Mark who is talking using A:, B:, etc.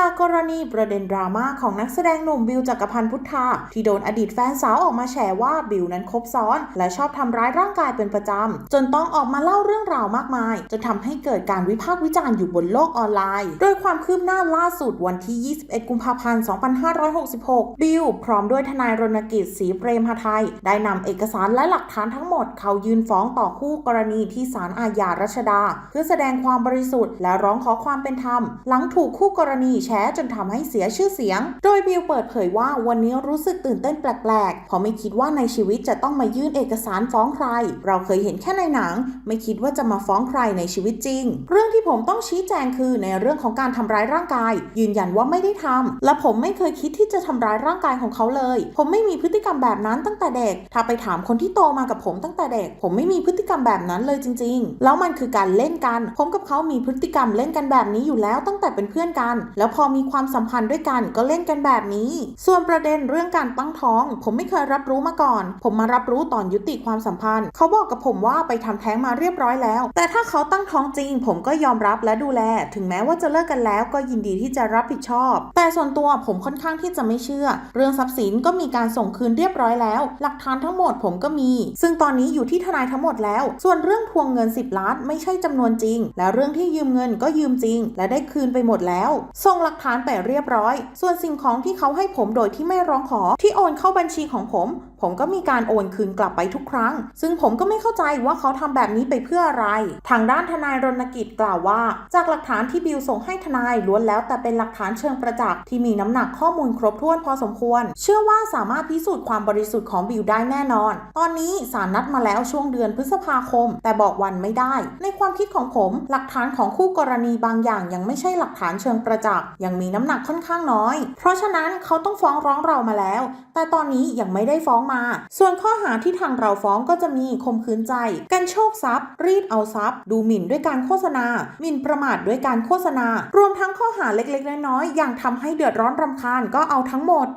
A: จากกรณีประเด็นดราม่าของนักแสดงหนุ่มบิวจักรพันธ์พุทธา ที่โดนอดีตแฟนสาวออกมาแฉว่าบิวนั้นคบซ้อน และชอบทำร้ายร่างกายเป็นประจำ จนต้องออกมาเล่าเรื่องราวมากมาย จนทำให้เกิดการวิพากษ์วิจารณ์อยู่บนโลกออนไลน์ โดยความคืบหน้าล่าสุดวันที่ 21 กุมภาพันธ์ 2566 บิวพร้อมด้วยทนายรณกิจศรีเปรมหไทย ได้นำเอกสารและหลักฐานทั้งหมด เขายื่นฟ้องต่อคู่กรณีที่ศาลอาญารัชดา เพื่อแสดงความบริสุทธิ์และร้องขอความเป็นธรรม หลังถูกคู่กรณีแฉจนทำให้เสียชื่อเสียง โดยบิวเปิดเผยว่าวันนี้รู้สึกตื่นเต้นแปลกๆเพราะไม่คิดว่าในชีวิตจะต้องมายื่นเอกสารฟ้องใคร เราเคยเห็นแค่ในหนัง ไม่คิดว่าจะมาฟ้องใครในชีวิตจริง เรื่องที่ผมต้องชี้แจงคือในเรื่องของการทำร้ายร่างกาย ยืนยันว่าไม่ได้ทำและผมไม่เคยคิดที่จะทำร้ายร่างกายของเขาเลย ผมไม่มีพฤติกรรมแบบนั้นตั้งแต่เด็ก ถ้าไปถามคนที่โตมากับผมตั้งแต่เด็ก ผมไม่มีพฤติกรรมแบบนั้นเลยจริง ๆ แล้วมันคือการเล่นกัน ผมกับเขามีพฤติกรรมเล่นกันแบบนี้อยู่แล้วตั้งแต่เป็นเพื่อนกัน แล้วพอมีความสัมพันธ์ด้วยกันก็เล่นกันแบบนี้ ส่วนประเด็นเรื่องการตั้งท้อง ผมไม่เคยรับรู้มาก่อน ผมมารับรู้ตอนยุติความสัมพันธ์ เขาบอกกับผมว่าไปทำแท้งมาเรียบร้อยแล้ว แต่ถ้าเขาตั้งท้องจริง ผมก็ยอมรับและดูแล ถึงแม้ว่าจะเลิกกันแล้วก็ยินดีที่จะรับผิดชอบ แต่ส่วนตัวผมค่อนข้างที่จะไม่เชื่อ เรื่องทรัพย์สินก็มีการส่งคืนเรียบร้อยแล้ว หลักฐานทั้งหมดผมก็มี ซึ่งตอนนี้อยู่ที่ทนายทั้งหมดแล้ว ส่วนเรื่องทวงเงิน 10 ล้านไม่ใช่จำนวนจริง และเรื่องที่ยืมเงินก็ยืมจริง และได้คืนไปหมดแล้วส่งหลักฐานไปเรียบร้อย ส่วนสิ่งของที่เขาให้ผมโดยที่ไม่ร้องขอ ที่โอนเข้าบัญชีของผม ผมก็มีการโอนคืนกลับไปทุกครั้ง ซึ่งผมก็ไม่เข้าใจว่าเขาทำแบบนี้ไปเพื่ออะไร ทางด้านทนายรณกิจกล่าวว่า จากหลักฐานที่บิวส่งให้ทนายล้วนแล้วแต่เป็นหลักฐานเชิงประจักษ์ที่มีน้ำหนักข้อมูลครบถ้วนพอสมควร เชื่อว่าสามารถพิสูจน์ความบริสุทธิ์ของบิวได้แน่นอน ตอนนี้ศาลนัดมาแล้วช่วงเดือนพฤษภาคม แต่บอกวันไม่ได้ ในความคิดของผม หลักฐานของคู่กรณีบางอย่างยังไม่ใช่หลักฐานเชิงประจักษ์ยังมีน้ำหนักค่อนข้างน้อย เพราะฉะนั้นเขาต้องฟ้องร้องเรามาแล้ว แต่ตอนนี้ยังไม่ได้ฟ้องมา ส่วนข้อหาที่ทางเราฟ้องก็จะมีข่มขืนใจ กันโชคทรัพย์ รีดเอาทรัพย์ ดูหมิ่นด้วยการโฆษณา หมิ่นประมาทด้วยการโฆษณา รวมทั้งข้อหาเล็กๆน้อยๆอย่างทำให้เดือดร้อนรำคาญก็เอาทั้งหมด